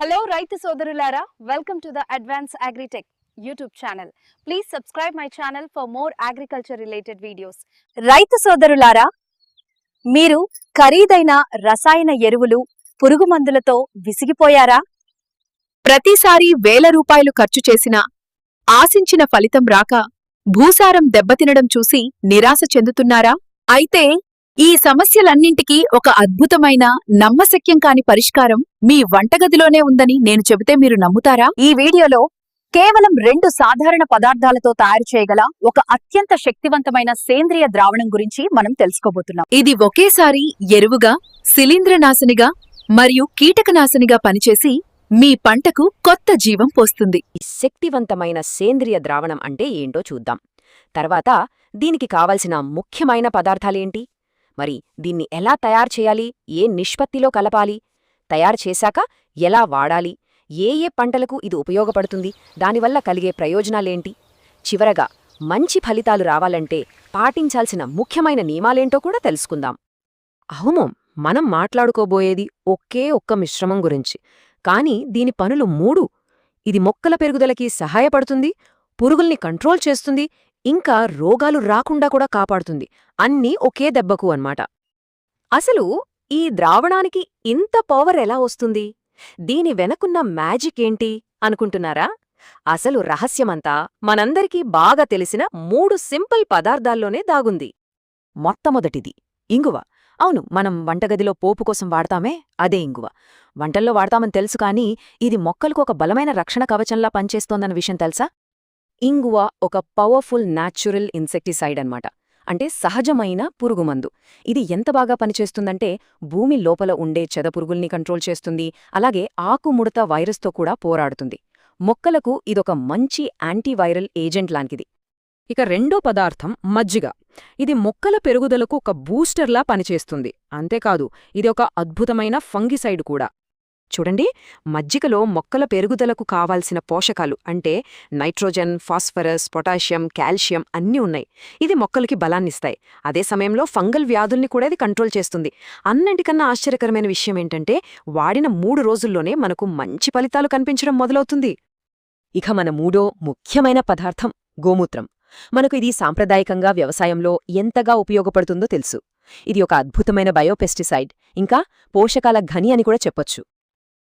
Hello రైతు సోదరులారా. Welcome to the Advance Agritech YouTube channel please subscribe my channel for more agriculture related videos రైతు సోదరులారా మీరు ఖరీదైన రసాయన ఎరువులు పురుగు మందులతో విసిగిపోయారా? ప్రతిసారి వేల రూపాయలు ఖర్చు చేసినా ఆశించిన ఫలితం రాక భూసారం దెబ్బతినడం చూసి నిరాశ చెందుతున్నారా? అయితే ఈ సమస్యలన్నింటికీ ఒక అద్భుతమైన నమ్మశక్యం కాని పరిష్కారం మీ వంటగదిలోనే ఉందని నేను చెబితే మీరు నమ్ముతారా? ఈ వీడియోలో కేవలం రెండు సాధారణ పదార్థాలతో తయారు చేయగల ఒక అత్యంత శక్తివంతమైన సేంద్రియ ద్రావణం గురించి మనం తెలుసుకోబోతున్నాం. ఇది ఒకేసారి ఎరువుగా శిలీంద్రనాశనిగా మరియు కీటకనాశనిగా పనిచేసి మీ పంటకు కొత్త జీవం పోస్తుంది. ఈ శక్తివంతమైన సేంద్రియ ద్రావణం అంటే ఏంటో చూద్దాం. తర్వాత దీనికి కావలసిన ముఖ్యమైన పదార్థాలేంటి? మరి దీన్ని ఎలా తయారు చేయాలి? ఏ నిష్పత్తిలో కలపాలి? తయారు చేశాక ఎలా వాడాలి? ఏ ఏ పంటలకు ఇది ఉపయోగపడుతుంది? దానివల్ల కలిగే ప్రయోజనాలేంటి? చివరగా మంచి ఫలితాలు రావాలంటే పాటించాల్సిన ముఖ్యమైన నియమాలేంటో కూడా తెలుసుకుందాం. అవును మనం మాట్లాడుకోబోయేది ఒకే ఒక్క మిశ్రమం గురించి. కాని దీని పనులు మూడు. ఇది మొక్కల పెరుగుదలకి సహాయపడుతుంది పురుగుల్ని కంట్రోల్ చేస్తుంది ఇంకా రోగాలు రాకుండా కూడా కాపాడుతుంది. అన్నీ ఒకే దెబ్బకు అన్మాట అసలు ఈ ద్రావణానికి ఇంత పవర్ ఎలా వస్తుంది? దీని వెనకున్న మ్యాజిక్ ఏంటి? అనుకుంటున్నారా? అసలు రహస్యమంతా మనందరికీ బాగా తెలిసిన మూడు సింపుల్ పదార్థాల్లోనే దాగుంది. మొట్టమొదటిది ఇంగువ. అవును మనం వంటగదిలో పోపు కోసం వాడతామే అదే ఇంగువ. వంటల్లో వాడతామని తెలుసు కానీ ఇది మొక్కలకు ఒక బలమైన రక్షణ కవచంలా పనిచేస్తోందన్న విషయం తెలుసా? ఇంగువ ఒక పవర్ఫుల్ న్యాచురల్ ఇన్సెక్టిసైడ్ అన్నమాట. అంటే సహజమైన పురుగుమందు. ఇది ఎంత బాగా పనిచేస్తుందంటే భూమి లోపల ఉండే చెదపురుగుల్ని కంట్రోల్ చేస్తుంది అలాగే ఆకుముడత వైరస్తో కూడా పోరాడుతుంది. మొక్కలకు ఇదొక మంచి యాంటీవైరల్ ఏజెంట్ లాంటిది. ఇక రెండో పదార్థం మజ్జిగ. ఇది మొక్కల పెరుగుదలకు ఒక బూస్టర్లా పనిచేస్తుంది. అంతేకాదు ఇది ఒక అద్భుతమైన ఫంగిసైడ్ కూడా. చూడండి మజ్జికలో మొక్కల పెరుగుదలకు కావాల్సిన పోషకాలు అంటే నైట్రోజన్ ఫాస్ఫరస్ పొటాషియం కాల్షియం అన్నీ ఉన్నాయి. ఇది మొక్కలకి బలాన్నిస్తాయి. అదే సమయంలో ఫంగల్ వ్యాధుల్ని కూడా ఇది కంట్రోల్ చేస్తుంది. అన్నింటికన్నా ఆశ్చర్యకరమైన విషయం ఏంటంటే వాడిన మూడు రోజుల్లోనే మనకు మంచి ఫలితాలు కనిపించడం మొదలవుతుంది. ఇక మన మూడో ముఖ్యమైన పదార్థం గోమూత్రం. మనకు ఇది సాంప్రదాయకంగా వ్యవసాయంలో ఎంతగా ఉపయోగపడుతుందో తెలుసు. ఇది ఒక అద్భుతమైన బయోపెస్టిసైడ్ ఇంకా పోషకాల ఘని అని కూడా చెప్పొచ్చు.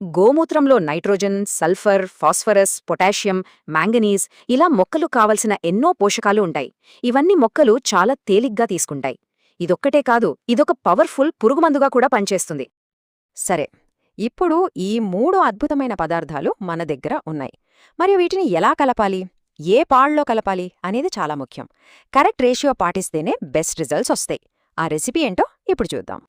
గోమూత్రంలో nitrogen sulphur phosphorus potassium manganese ఇలా మొక్కలు కావలసిన ఎన్నో పోషకాలు ఉంటాయి. ఇవన్నీ మొక్కలు చాలా తేలిగ్గా తీసుకుంటాయి. ఇదొక్కటే కాదు ఇదొక పవర్ఫుల్ పురుగుమందుగా కూడా పనిచేస్తుంది. సరే ఇప్పుడు ఈ మూడు అద్భుతమైన పదార్థాలు మన దగ్గర ఉన్నాయి. మరియు వీటిని ఎలా కలపాలి? ఏ పాళ్ళలో కలపాలి అనేది చాలా ముఖ్యం. కరెక్ట్ రేషియో పాటిస్తేనే బెస్ట్ రిజల్ట్స్ వస్తాయి. ఆ రెసిపీ ఏంటో ఇప్పుడు చూద్దాం.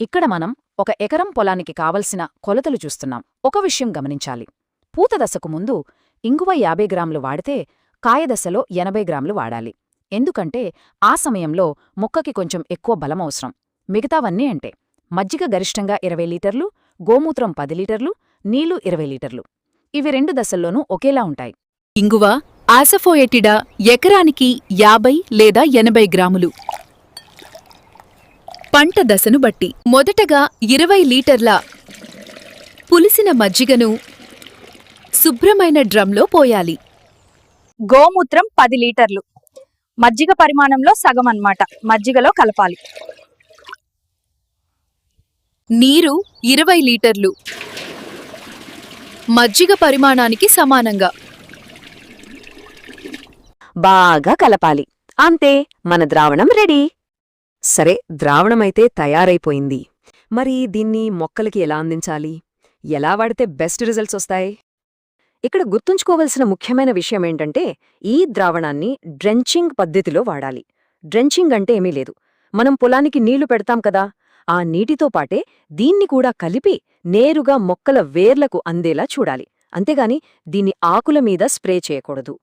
ఇక్కడ మనం ఒక ఎకరం పొలానికి కావలసిన కొలతలు చూస్తున్నాం. ఒక విషయం గమనించాలి. పూత దశకు ముందు ఇంగువ యాభై గ్రాములు వాడితే కాయదశలో ఎనభై గ్రాములు వాడాలి. ఎందుకంటే ఆ సమయంలో మొక్కకి కొంచెం ఎక్కువ బలం అవసరం. మిగతావన్నీ అంటే మజ్జిగ గరిష్టంగా ఇరవై లీటర్లు గోమూత్రం పది లీటర్లు నీళ్ళు ఇరవై లీటర్లు. ఇవి రెండు దశల్లోనూ ఒకేలా ఉంటాయి. ఇంగువ ఆసఫోయెటిడా ఎకరానికి యాభై లేదా ఎనభై గ్రాములు. పంట దశను బట్టి. మొదటగా ఇరవై లీటర్ల పులిసిన మజ్జిగను శుభ్రమైన డ్రమ్లో పోయాలి. గోమూత్రం పది లీటర్లు. మజ్జిగ పరిమాణంలో సగం అన్నమాట. మజ్జిగలో కలపాలి. నీరు ఇరవై లీటర్లు. మజ్జిగ పరిమాణానికి సమానంగా. బాగా కలపాలి. అంతే మన ద్రావణం రెడీ. సరే ద్రావణమైతే తయారైపోయింది. మరి దీన్ని మొక్కలకి ఎలా అందించాలి? ఎలా వాడితే బెస్ట్ రిజల్ట్స్ వస్తాయి? ఇక్కడ గుర్తుంచుకోవలసిన ముఖ్యమైన విషయం ఏంటంటే ఈ ద్రావణాన్ని డ్రెంచింగ్ పద్ధతిలో వాడాలి. డ్రెంచింగ్ అంటే ఏమీ లేదు. మనం పొలానికి నీళ్ళు పెడతాం కదా ఆ నీటితో పాటే దీన్ని కూడా కలిపి నేరుగా మొక్కల వేర్లకు అందేలా చూడాలి. అంతేగాని దీన్ని ఆకుల మీద స్ప్రే చేయకూడదు.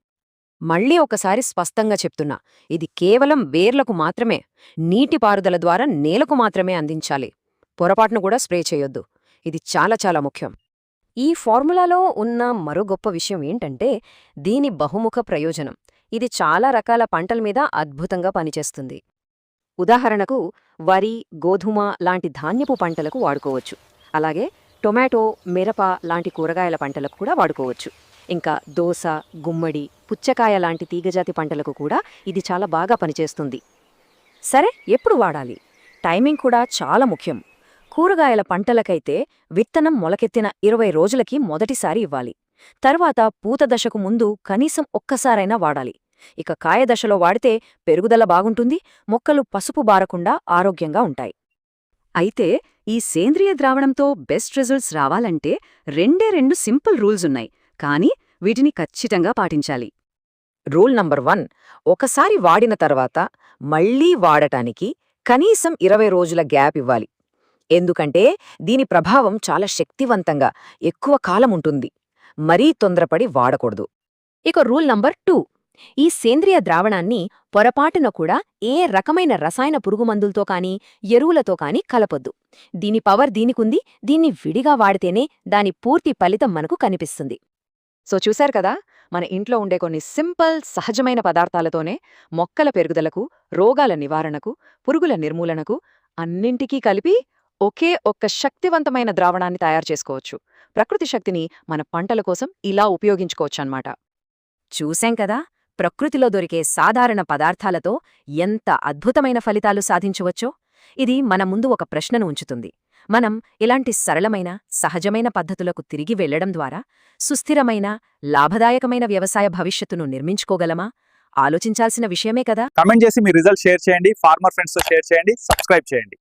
మళ్ళీ ఒకసారి స్పష్టంగా చెప్తున్నా. ఇది కేవలం వేర్లకు మాత్రమే నీటిపారుదల ద్వారా నేలకు మాత్రమే అందించాలి. పొరపాటును కూడా స్ప్రే చేయొద్దు. ఇది చాలా చాలా ముఖ్యం. ఈ ఫార్ములాలో ఉన్న మరో గొప్ప విషయం ఏంటంటే దీని బహుముఖ ప్రయోజనం. ఇది చాలా రకాల పంటల మీద అద్భుతంగా పనిచేస్తుంది. ఉదాహరణకు వరి గోధుమ లాంటి ధాన్యపు పంటలకు వాడుకోవచ్చు. అలాగే టొమాటో మిరప లాంటి కూరగాయల పంటలకు కూడా వాడుకోవచ్చు. ఇంకా దోస గుమ్మడి పుచ్చకాయ లాంటి తీగజాతి పంటలకు కూడా ఇది చాలా బాగా పనిచేస్తుంది. సరే ఎప్పుడు వాడాలి? టైమింగ్ కూడా చాలా ముఖ్యం. కూరగాయల పంటలకైతే విత్తనం మొలకెత్తిన ఇరవై రోజులకి మొదటిసారి ఇవ్వాలి. తర్వాత పూత దశకు ముందు కనీసం ఒక్కసారైనా వాడాలి. ఇక కాయ దశలో వాడితే పెరుగుదల బాగుంటుంది మొక్కలు పసుపు బారకుండా ఆరోగ్యంగా ఉంటాయి. అయితే ఈ సేంద్రియ ద్రావణంతో బెస్ట్ రిజల్ట్స్ రావాలంటే రెండే రెండు సింపుల్ రూల్స్ ఉన్నాయి. కానీ వీటిని ఖచ్చితంగా పాటించాలి. రూల్ నంబర్ వన్ ఒకసారి వాడిన తర్వాత మళ్ళీ వాడటానికి కనీసం ఇరవై రోజుల గ్యాప్ ఇవ్వాలి. ఎందుకంటే దీని ప్రభావం చాలా శక్తివంతంగా ఎక్కువ కాలం ఉంటుంది. మరీ తొందరపడి వాడకూడదు. ఇక రూల్ నంబర్ టూ ఈ సేంద్రియ ద్రావణాన్ని పొరపాటున కూడా ఏ రకమైన రసాయన పురుగుమందులతో కానీ ఎరువులతో కానీ కలపొద్దు. దీని పవర్ దీనికుంది దీన్ని విడిగా వాడితేనే దాని పూర్తి ఫలితం మనకు కనిపిస్తుంది. సో చూశారు కదా మన ఇంట్లో ఉండే కొన్ని సింపుల్ సహజమైన పదార్థాలతోనే మొక్కల పెరుగుదలకు రోగాల నివారణకు పురుగుల నిర్మూలనకు అన్నింటికీ కలిపి ఒకే ఒక్క శక్తివంతమైన ద్రావణాన్ని తయారు చేసుకోవచ్చు. ప్రకృతి శక్తిని మన పంటల కోసం ఇలా ఉపయోగించుకోవచ్చన్నమాట. చూశాం కదా ప్రకృతిలో దొరికే సాధారణ పదార్థాలతో ఎంత అద్భుతమైన ఫలితాలు సాధించవచ్చో? ఇది మన ముందు ఒక ప్రశ్నను ఉంచుతుంది. మనం ఇలాంటి సరళమైన సహజమైన పద్ధతులకు తిరిగి వెళ్ళడం ద్వారా సుస్థిరమైన లాభదాయకమైన వ్యవసాయ భవిష్యత్తును నిర్మించుకోగలమా? ఆలోచించాల్సిన విషయమే కదా! కమెంట్ చేసి మీ రిజల్ట్ షేర్ చేయండి ఫార్మర్ ఫ్రెండ్స్తో షేర్ చేయండి సబ్స్క్రైబ్ చేయండి.